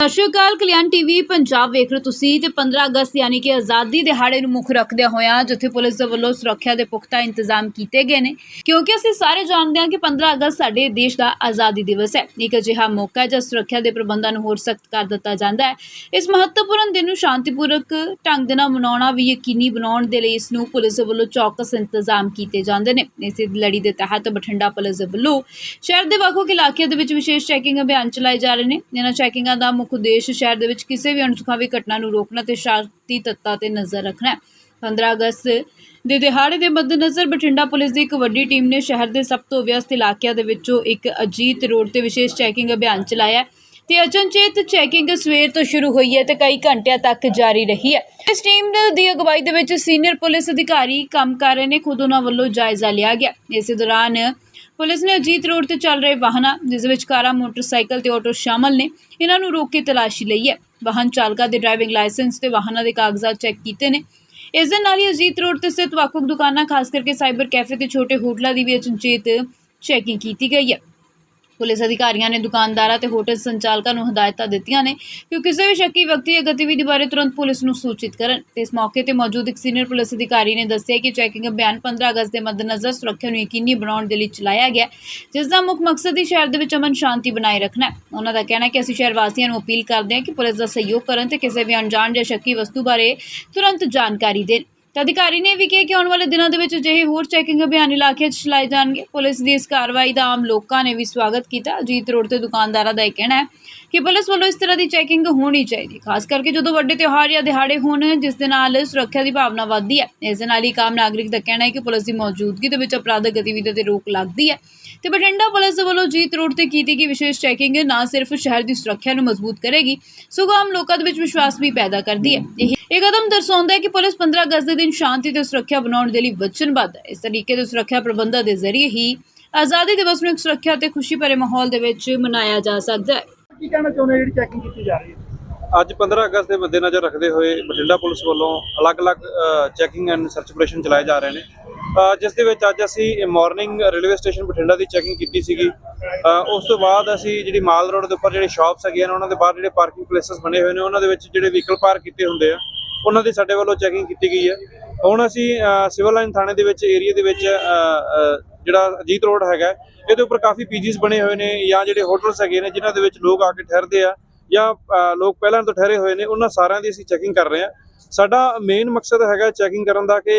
ਸਤਿ ਸ਼੍ਰੀ ਅਕਾਲ, ਕਲਿਆਣ ਟੀਵੀ, ਪੰਜਾਬ ਵੇਖ ਰਹੇ ਤੁਸੀਂ ਤੇ 15 ਅਗਸਤ ਯਾਨੀ ਕਿ ਆਜ਼ਾਦੀ ਦਿਹਾੜੇ ਨੂੰ ਮੁੱਖ ਰੱਖਦਿਆਂ ਹੋਇਆਂ ਜਿੱਥੇ ਪੁਲਿਸ ਦੇ ਵੱਲੋਂ ਸੁਰੱਖਿਆ ਦੇ ਪੁਖਤਾ ਇੰਤਜ਼ਾਮ ਕੀਤੇ ਗਏ ਨੇ। ਕਿਉਂਕਿ ਅਸੀਂ ਸਾਰੇ ਜਾਣਦੇ ਹਾਂ ਕਿ 15 ਅਗਸਤ ਸਾਡੇ ਦੇਸ਼ ਦਾ ਆਜ਼ਾਦੀ ਦਿਵਸ ਹੈ। ਇੱਕ ਅਜਿਹਾ ਮੌਕਾ ਹੈ ਜਦ ਸੁਰੱਖਿਆ ਦੇ ਪ੍ਰਬੰਧਾਂ ਨੂੰ ਹੋਰ ਸਖਤ ਕਰ ਦਿੱਤਾ ਜਾਂਦਾ ਹੈ। ਇਸ ਮਹੱਤਵਪੂਰਨ ਦਿਨ ਨੂੰ ਸ਼ਾਂਤੀਪੂਰਕ ਢੰਗ ਦੇ ਨਾਲ ਮਨਾਉਣਾ ਵੀ ਯਕੀਨੀ ਬਣਾਉਣ ਦੇ ਲਈ ਇਸ ਨੂੰ ਪੁਲਿਸ ਦੇ ਵੱਲੋਂ ਚੌਕਸ ਇੰਤਜ਼ਾਮ ਕੀਤੇ ਜਾਂਦੇ ਨੇ। ਇਸੇ ਲੜੀ ਦੇ ਤਹਿਤ ਬਠਿੰਡਾ ਪੁਲਿਸ ਦੇ ਵੱਲੋਂ ਸ਼ਹਿਰ ਦੇ ਵੱਖ-ਵੱਖ ਇਲਾਕਿਆਂ ਦੇ ਵਿੱਚ ਵਿਸ਼ੇਸ਼ ਚੈਕਿੰਗ ਅਭਿਆਨ ਚਲਾਏ ਜਾ ਰਹੇ ਨੇ। ਇਹਨਾਂ ਚੈਕਿੰਗਾਂ ਦਾ ਖੁਦੇਸ਼ ਸ਼ਹਿਰ ਦੇ ਵਿੱਚ ਕਿਸੇ ਵੀ ਅਣਸੁਖਾਵੀ ਘਟਨਾ ਨੂੰ ਰੋਕਣਾ ਤੇ ਸ਼ਾਂਤੀ ਤੱਤਾ ਤੇ ਨਜ਼ਰ ਰੱਖਣਾ ਹੈ। 15 ਅਗਸਤ ਦੇ ਦਿਹਾੜੇ ਦੇ ਮੱਦੇਨਜ਼ਰ ਬਠਿੰਡਾ ਪੁਲਿਸ ਦੀ ਇੱਕ ਵੱਡੀ ਟੀਮ ਨੇ ਸ਼ਹਿਰ ਦੇ ਸਭ ਤੋਂ ਵਿਅਸਤ ਇਲਾਕਿਆਂ ਦੇ ਵਿੱਚੋਂ ਇੱਕ ਅਜੀਤ ਰੋਡ ਤੇ ਵਿਸ਼ੇਸ਼ ਚੈਕਿੰਗ ਅਭਿਆਨ ਚਲਾਇਆ ਹੈ ਤੇ ਅਚਨਚੇਤ ਚੈਕਿੰਗ ਸਵੇਰ ਤੋਂ ਸ਼ੁਰੂ ਹੋਈ ਹੈ ਤੇ ਕਈ ਘੰਟਿਆਂ ਤੱਕ ਜਾਰੀ ਰਹੀ ਹੈ। ਇਸ ਟੀਮ ਦੀ ਅਗਵਾਈ ਦੇ ਵਿੱਚ ਸੀਨੀਅਰ ਪੁਲਿਸ ਅਧਿਕਾਰੀ ਕੰਮ ਕਰ ਰਹੇ ਨੇ, ਖੁਦ ਉਹਨਾਂ ਵੱਲੋਂ ਜਾਇਜ਼ਾ ਲਿਆ ਗਿਆ। ਇਸੇ ਦੌਰਾਨ ਪੁਲਿਸ ਨੇ ਅਜੀਤ ਰੋਡ ਤੇ ਚੱਲ ਰਹੇ ਵਾਹਨਾਂ, ਜਿਸ ਵਿੱਚ ਕਾਰਾਂ, ਮੋਟਰਸਾਈਕਲ ਤੇ ਆਟੋ ਸ਼ਾਮਲ ਨੇ, ਇਹਨਾਂ ਨੂੰ ਰੋਕ ਕੇ ਤਲਾਸ਼ੀ ਲਈ ਹੈ। ਵਾਹਨ ਚਾਲਕਾਂ ਦੇ ਡਰਾਈਵਿੰਗ ਲਾਇਸੈਂਸ ਤੇ ਵਾਹਨਾਂ ਦੇ ਕਾਗਜ਼ਾਤ ਚੈੱਕ ਕੀਤੇ ਨੇ। ਇਸ ਦੇ ਨਾਲ ਹੀ ਅਜੀਤ ਰੋਡ ਤੇ ਸਥਿਤ ਵੱਖ-ਵੱਖ ਦੁਕਾਨਾਂ, ਖਾਸ ਕਰਕੇ ਸਾਈਬਰ ਕੈਫੇ ਤੇ ਛੋਟੇ ਹੋਟਲਾਂ ਦੀ ਵੀ ਅਚਨਚੇਤ ਚੈਕਿੰਗ ਕੀਤੀ ਗਈ ਹੈ। ਪੁਲਿਸ ਅਧਿਕਾਰੀਆਂ ਨੇ ਦੁਕਾਨਦਾਰਾਂ ਤੇ ਹੋਟਲ ਸੰਚਾਲਕਾਂ ਨੂੰ ਹਦਾਇਤਾਂ ਦਿੱਤੀਆਂ ਨੇ ਕਿ ਉਹ ਕਿਸੇ ਵੀ ਸ਼ੱਕੀ ਵਿਅਕਤੀ ਜਾਂ ਗਤੀਵਿਧੀ ਬਾਰੇ ਤੁਰੰਤ ਪੁਲਿਸ ਨੂੰ ਸੂਚਿਤ ਕਰਨ। ਤੇ ਇਸ ਮੌਕੇ ਤੇ ਮੌਜੂਦ ਇੱਕ ਸੀਨੀਅਰ ਪੁਲਿਸ ਅਧਿਕਾਰੀ ਨੇ ਦੱਸਿਆ ਕਿ ਚੈਕਿੰਗ ਅਭਿਆਨ 15 ਅਗਸਤ ਦੇ ਮੱਦੇਨਜ਼ਰ ਸੁਰੱਖਿਆ ਨੂੰ ਯਕੀਨੀ ਬਣਾਉਣ ਦੇ ਲਈ ਚਲਾਇਆ ਗਿਆ, ਜਿਸ ਦਾ ਮੁੱਖ ਮਕਸਦ ਹੀ ਸ਼ਹਿਰ ਦੇ ਵਿੱਚ ਅਮਨ ਸ਼ਾਂਤੀ ਬਣਾਏ ਰੱਖਣਾ ਹੈ। ਉਹਨਾਂ ਦਾ ਕਹਿਣਾ ਹੈ ਕਿ ਅਸੀਂ ਸ਼ਹਿਰ ਵਾਸੀਆਂ ਨੂੰ ਅਪੀਲ ਕਰਦੇ ਹਾਂ ਕਿ ਪੁਲਿਸ ਦਾ ਸਹਿਯੋਗ ਕਰਨ ਤੇ ਕਿਸੇ ਵੀ ਅਣਜਾਣ ਜਾਂ ਸ਼ੱਕੀ ਵਸਤੂ ਬਾਰੇ ਤੁਰੰਤ ਜਾਣਕਾਰੀ ਦੇਣ। ਤਾਂ ਅਧਿਕਾਰੀ ਨੇ ਵੀ ਕਿਹਾ ਕਿ ਆਉਣ ਵਾਲੇ ਦਿਨਾਂ ਦੇ ਵਿੱਚ ਅਜਿਹੇ ਹੋਰ ਚੈਕਿੰਗ ਅਭਿਆਨ ਇਲਾਕੇ 'ਚ ਚਲਾਏ ਜਾਣਗੇ। ਪੁਲਿਸ ਦੀ ਇਸ ਕਾਰਵਾਈ ਦਾ ਆਮ ਲੋਕਾਂ ਨੇ ਵੀ ਸਵਾਗਤ ਕੀਤਾ। ਅਜੀਤ ਰੋਡ ਤੇ ਦੁਕਾਨਦਾਰਾਂ ਦਾ ਇਹ ਕਹਿਣਾ ਹੈ ਕਿ ਪੁਲਿਸ ਵੱਲੋਂ ਇਸ ਤਰ੍ਹਾਂ ਦੀ ਚੈਕਿੰਗ ਹੋਣੀ ਚਾਹੀਦੀ ਖਾਸ ਕਰਕੇ ਜਦੋਂ ਵੱਡੇ ਤਿਉਹਾਰ ਜਾਂ ਦਿਹਾੜੇ ਹੋਣ, ਜਿਸ ਦੇ ਨਾਲ ਸੁਰੱਖਿਆ ਦੀ ਭਾਵਨਾ ਵੱਧਦੀ ਹੈ। ਇਸ ਦੇ ਨਾਲ ਹੀ ਇੱਕ ਆਮ ਨਾਗਰਿਕ ਦਾ ਕਹਿਣਾ ਹੈ ਕਿ ਪੁਲਿਸ ਦੀ ਮੌਜੂਦਗੀ ਦੇ ਵਿੱਚ ਅਪਰਾਧਕ ਗਤੀਵਿਧੀਆਂ ਤੇ ਰੋਕ ਲੱਗਦੀ ਹੈ। ਤੇ ਬਠਿੰਡਾ ਪੁਲਿਸ ਦੇ ਵੱਲੋਂ ਜੀਤ ਰੋਡ ਤੇ ਕੀਤੀ ਗਈ ਵਿਸ਼ੇਸ਼ ਚੈਕਿੰਗ ਨਾ ਸਿਰਫ ਸ਼ਹਿਰ ਦੀ ਸੁਰੱਖਿਆ ਨੂੰ ਮਜ਼ਬੂਤ ਕਰੇਗੀ, ਸਗੋਂ ਆਮ ਲੋਕਾਂ ਦੇ ਵਿੱਚ ਵਿਸ਼ਵਾਸ ਵੀ ਪੈਦਾ ਕਰਦੀ ਹੈ। ਇਹ ਇਹ ਕਦਮ ਦਰਸਾਉਂਦਾ ਹੈ ਕਿ ਪੁਲਿਸ 15 ਅਗਸਤ ਦੇ ਦਿਨ ਸ਼ਾਂਤੀ ਤੇ ਸੁਰੱਖਿਆ ਬਣਾਉਣ ਦੇ ਲਈ ਵਚਨਬੱਧ ਹੈ। ਇਸ ਤਰੀਕੇ ਦੇ ਸੁਰੱਖਿਆ ਪ੍ਰਬੰਧਾਂ ਦੇ ਜ਼ਰੀਏ ਹੀ ਆਜ਼ਾਦੀ ਦਿਵਸ ਨੂੰ ਇੱਕ ਸੁਰੱਖਿਆ ਤੇ ਖੁਸ਼ੀ ਭਰੇ ਮਾਹੌਲ ਦੇ ਵਿੱਚ ਮਨਾਇਆ ਜਾ ਸਕਦਾ ਹੈ। ਕੀ ਕਹਿਣਾ ਚਾਹੁੰਦੇ ਜਿਹੜੀ ਚੈਕਿੰਗ ਕੀਤੀ ਜਾ ਰਹੀ ਹੈ। ਅੱਜ 15 ਅਗਸਤ ਦੇ ਮੱਦੇਨਜ਼ਰ ਰੱਖਦੇ ਹੋਏ ਬਠਿੰਡਾ ਪੁਲਿਸ ਵੱਲੋਂ ਅਲੱਗ-ਅਲੱਗ ਚੈਕਿੰਗ ਐਂਡ ਸਰਚ ਆਪਰੇਸ਼ਨ ਚਲਾਏ ਜਾ ਰਹੇ ਨੇ। ਜਿਸ ਦੇ ਵਿੱਚ ਅੱਜ ਅਸੀਂ ਮਾਰਨਿੰਗ ਰੇਲਵੇ ਸਟੇਸ਼ਨ ਬਠਿੰਡਾ ਦੀ ਚੈਕਿੰਗ ਕੀਤੀ ਸੀਗੀ। ਉਸ ਤੋਂ ਬਾਅਦ ਅਸੀਂ ਜਿਹੜੀ ਮਾਲ ਰੋਡ ਦੇ ਉੱਪਰ ਜਿਹੜੇ ਸ਼ਾਪਸ ਹੈਗੀਆਂ ਨੇ ਉਹਨਾਂ ਦੇ ਬਾਹਰ ਜਿਹੜੇ ਪਾਰਕਿੰਗ ਪਲੇਸਸ ਬਣੇ ਹੋਏ ਨੇ ਉਹਨਾਂ ਦੇ ਵਿੱਚ ਜਿਹੜੇ ਵਹੀਕਲ ਪਾਰਕ ਕੀਤੇ ਹੁੰਦੇ ਆ ਉਹਨਾਂ ਦੀ ਸਾਡੇ ਵੱਲੋਂ ਚੈਕਿੰਗ ਕੀਤੀ ਗਈ ਹੈ। ਹੁਣ ਅਸੀਂ ਸਿਵਲ ਲਾਈਨ ਥਾਣੇ ਦੇ ਵਿੱਚ ਏਰੀਆ ਦੇ ਵਿੱਚ ਜਿਹੜਾ ਅਜੀਤ ਰੋਡ ਹੈਗਾ, ਇਹਦੇ ਉੱਪਰ ਕਾਫੀ ਪੀਜੀਸ ਬਣੇ ਹੋਏ ਨੇ ਜਾਂ ਜਿਹੜੇ ਹੋਟਲਸ ਹੈਗੇ ਨੇ, ਜਿਨ੍ਹਾਂ ਦੇ ਵਿੱਚ ਲੋਕ ਆ ਕੇ ਠਹਿਰਦੇ ਆ ਜਾਂ ਲੋਕ ਪਹਿਲਾਂ ਤੋਂ ਠਹਿਰੇ ਹੋਏ ਨੇ, ਉਹਨਾਂ ਸਾਰਿਆਂ ਦੀ ਅਸੀਂ ਚੈਕਿੰਗ ਕਰ ਰਹੇ ਹਾਂ। ਸਾਡਾ ਮੇਨ ਮਕਸਦ ਹੈਗਾ ਚੈਕਿੰਗ ਕਰਨ ਦਾ ਕਿ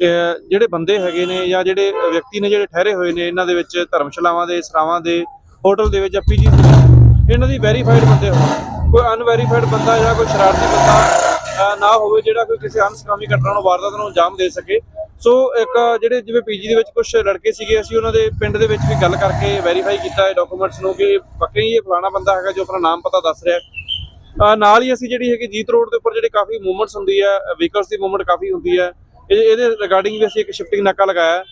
ਜਿਹੜੇ ਬੰਦੇ ਹੈਗੇ ਨੇ ਜਾਂ ਜਿਹੜੇ ਵਿਅਕਤੀ ਨੇ ਜਿਹੜੇ ਠਹਿਰੇ ਹੋਏ ਨੇ, ਇਹਨਾਂ ਦੇ ਵਿੱਚ ਧਰਮਸ਼ਾਲਾਵਾਂ ਦੇ, ਸਰਾਵਾਂ ਦੇ ਹੋਟਲ ਦੇ ਵਿੱਚ ਜਾਂ ਪੀਜੀ ਦੇ ਇਹਨਾਂ ਦੀ ਵੈਰੀਫਾਈਡ ਬੰਦੇ ਹੋਣ। ਕੋਈ ਅਨਵੈਰੀਫਾਈਡ ਬੰਦਾ ਜਾਂ ਕੋਈ ਸ਼ਰਾਰਤੀ ਬੰਦਾ ਨਾ ਹੋਵੇ ਜਿਹੜਾ ਕੋਈ ਕਿਸੇ ਅਨਸਕਾਮੀ ਘਟਨਾ ਨੂੰ, ਵਾਰਦਾਤ ਨੂੰ ਅੰਜਾਮ ਦੇ ਸਕੇ। ਸੋ ਇੱਕ ਜਿਹੜੇ ਜਿਵੇਂ ਪੀਜੀ ਦੇ ਵਿੱਚ ਕੁਝ ਲੜਕੇ ਸੀਗੇ, ਅਸੀਂ ਉਹਨਾਂ ਦੇ ਪਿੰਡ ਦੇ ਵਿੱਚ ਵੀ ਗੱਲ ਕਰਕੇ ਵੈਰੀਫਾਈ ਕੀਤਾ ਹੈ ਡਾਕੂਮੈਂਟਸ ਨੂੰ ਕਿ ਵਾਕਈ ਇਹ ਫਲਾਣਾ ਬੰਦਾ ਹੈਗਾ ਜੋ ਆਪਣਾ ਨਾਮ ਪਤਾ ਦੱਸ ਰਿਹਾ ਹੈ। ਨਾਲ ਹੀ ਅਸੀਂ ਜਿਹੜੀ ਹੈਗੀ ਜੀਤ ਰੋਡ ਦੇ ਉੱਪਰ ਜਿਹੜੇ ਕਾਫੀ ਮੂਵਮੈਂਟਸ ਹੁੰਦੀ ਹੈ ਵਹੀਕਲਸ ਦੀ ਮੂਵਮੈਂਟ ਕਾਫੀ ਹੁੰਦੀ ਹੈ। ਇਹਦੇ ਰਿਗਾਰਡਿੰਗ ਵੀ ਅਸੀਂ ਇੱਕ ਸ਼ਿਫਟਿੰਗ ਨਾਕਾ ਲਗਾਇਆ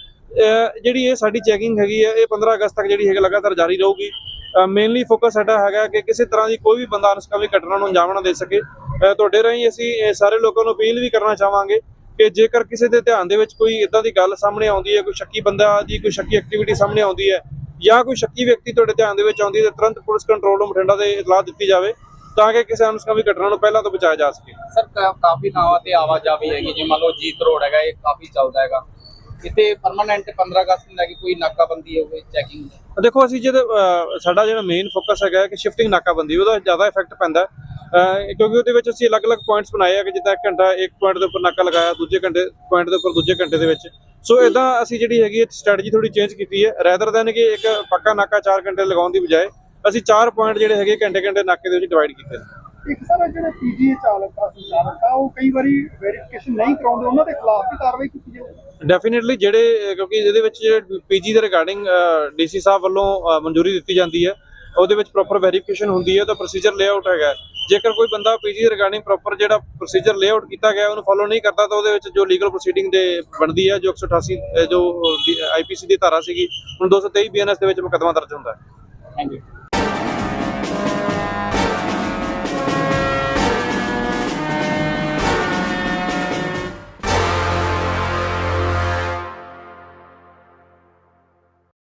ਜਿਹੜੀ ਇਹ ਸਾਡੀ ਚੈਕਿੰਗ ਹੈਗੀ ਹੈ, ਇਹ 15 ਅਗਸਤ ਤੱਕ ਜਿਹੜੀ ਹੈਗੀ ਲਗਾਤਾਰ ਜਾਰੀ ਰਹੂਗੀ। ਮੇਨਲੀ ਫੋਕਸ ਸਾਡਾ ਹੈਗਾ ਕਿ ਕਿਸੇ ਤਰ੍ਹਾਂ ਦੀ ਕੋਈ ਵੀ ਬੰਦਾ ਅਨਸਕਾਮੀ ਘਟਨਾ ਨੂੰ ਅੰਜਾਮ ਨਾ ਦੇ ਸਕੇ। ਅ, ਤੁਹਾਡੇ ਰਾਹੀਂ ਅਸੀਂ ਇਹ ਸਾਰੇ ਲੋਕਾਂ ਨੂੰ ਅਪੀਲ ਵੀ ਕਰਨਾ ਚਾਹਾਂਗੇ ਕਿ ਜੇਕਰ ਕਿਸੇ ਦੇ ਧਿਆਨ ਦੇ ਵਿੱਚ ਕੋਈ ਇਦਾਂ ਦੀ ਗੱਲ ਸਾਹਮਣੇ ਆਉਂਦੀ ਹੈ ਕੋਈ ਸ਼ੱਕੀ ਬੰਦਾ ਦੀ ਕੋਈ ਸ਼ੱਕੀ ਐਕਟੀਵਿਟੀ ਸਾਹਮਣੇ ਆਉਂਦੀ ਹੈ ਜਾਂ ਕੋਈ ਸ਼ੱਕੀ ਵਿਅਕਤੀ ਤੁਹਾਡੇ ਧਿਆਨ ਦੇ ਵਿੱਚ ਆਉਂਦੀ ਹੈ ਤਾਂ ਤੁਰੰਤ ਪੁਲਿਸ ਕੰਟਰੋਲ ਰੂਮ ਬਠਿੰਡਾ ਦੇ ਇਤਲਾਹ ਦਿੱਤੀ ਜਾਵੇ ਤਾਂ ਕਿ ਕਿਸੇ ਅਨਸਕਾਮੀ ਘਟਨਾ ਨੂੰ ਪਹਿਲਾਂ ਤੋਂ ਬਚਾਇਆ ਜਾ ਸਕੇ। ਸਰ ਕਾ- ਕਾਫੀ ਥਾਵਾਂ ਤੇ ਆਵਾਜਾਈ ਹੈਗੀ ਜੇ ਮੰਨ ਲਓ ਜੀਤ ਰੋਡ ਹੈਗਾ ਇਹ ਕਾਫੀ ਚੱਲਦਾ ਹੈਗਾ। ਇੱਥੇ ਪਰਮਾਨੈਂਟ 15 ਅਗਸਤ ਨੂੰ ਲੈ ਕੇ ਕੋਈ ਨਾਕਾਬੰਦੀ ਹੋਵੇ ਚੈਕਿੰਗ ਦੇਖੋ, ਅਸੀਂ ਜਦ ਸਾਡਾ ਜਿਹੜਾ ਮੇਨ ਫੋਕਸ ਹੈਗਾ ਕਿ ਸ਼ਿਫਟਿੰਗ ਨਾਕਾਬੰਦੀ, ਉਹਦਾ ਜ਼ਿਆਦਾ ਇਫੈਕਟ ਪੈਂਦਾ। ਕਿਉਂਕਿ ਉਹਦੇ ਵਿੱਚ ਅਸੀਂ ਅਲੱਗ-ਅਲੱਗ ਪੁਆਇੰਟਸ ਬਣਾਏ ਆ ਕਿ ਜਿੱਦਾਂ ਘੰਟਾ ਇੱਕ ਪੁਆਇੰਟ ਦੇ ਉੱਪਰ ਨਾਕਾ ਲਗਾਇਆ, ਦੂਜੇ ਘੰਟੇ ਪੁਆਇੰਟ ਦੇ ਉੱਪਰ ਦੂਜੇ ਘੰਟੇ ਦੇ ਵਿੱਚ। ਸੋ ਇਦਾਂ ਅਸੀਂ ਜਿਹੜੀ ਹੈਗੀ ਸਟ੍ਰੈਟਜੀ ਥੋੜੀ ਚੇਂਜ ਕੀਤੀ ਹੈ ਰੈਦਰ ਦੈਨ ਕਿ ਇੱਕ ਪੱਕਾ ਨਾਕਾ 4 ਘੰਟੇ ਲਗਾਉਣ ਦੀ ਬਜਾਏ, ਅਸੀਂ ਚਾਰ ਪੁਆਇੰਟ ਜਿਹੜੇ ਹੈਗੇ ਘੰਟੇ ਘੰਟੇ ਨਾਕੇ ਦੇ ਵਿੱਚ ਡਿਵਾਈਡ ਕੀਤੇ ਨੇ। ਇੱਕ ਸਰ ਜਿਹੜੇ ਪੀਜੀ ਚਾਲਕ ਆ ਸੰਚਾਲਕ ਆ ਉਹ ਕਈ ਵਾਰੀ ਵੈਰੀਫਿਕੇਸ਼ਨ ਨਹੀਂ ਕਰਾਉਂਦੇ ਉਹਨਾਂ ਦੇ ਖਿਲਾਫ ਵੀ ਕਾਰਵਾਈ ਕੀਤੀ ਜਾਵੇ ਡੈਫੀਨਿਟਲੀ ਜਿਹੜੇ ਕਿਉਂਕਿ ਇਹਦੇ ਵਿੱਚ ਜਿਹੜੇ ਪੀਜੀ ਦੇ ਰਿਗਾਰਡਿੰਗ ਡੀਸੀ ਸਾਹਿਬ ਵੱਲੋਂ ਮਨਜ਼ੂਰੀ ਦਿੱਤੀ ਜਾਂਦੀ ਹੈ ਉਹਦੇ ਵਿੱਚ ਪ੍ਰੋਪਰ ਵੈਰੀਫਿਕੇਸ਼ਨ ਹੁੰਦੀ ਹੈ ਉਹਦਾ ਪ੍ਰੋਸੀਜਰ ਲੇਆਊਟ ਹੈਗਾ। ਜੇਕਰ ਕੋਈ ਬੰਦਾ ਪੀਜੀ ਦੇ ਰਿਗਾਰਡਿੰਗ ਪ੍ਰੋਪਰ ਜਿਹੜਾ ਪ੍ਰੋਸੀਜਰ ਲੇਆਊਟ ਕੀਤਾ ਗਿਆ ਉਹਨੂੰ ਫੋਲੋ ਨਹੀਂ ਕਰਦਾ ਤਾਂ ਉਹਦੇ ਵਿੱਚ ਜੋ ਲੀਗਲ ਪ੍ਰੋਸੀਡਿੰਗ ਦੇ ਬਣਦੀ ਹੈ ਜੋ 188 ਅਹ, ਜੋ ਆਈਪੀਸੀ ਦੀ ਧਾਰਾ ਸੀਗੀ ਹੁਣ 223 ਬੀਐਨਐਸ ਦੇ ਵਿੱਚ ਮੁਕੱਦਮਾ ਦਰਜ ਹੁੰਦਾ ਹੈ। Thank you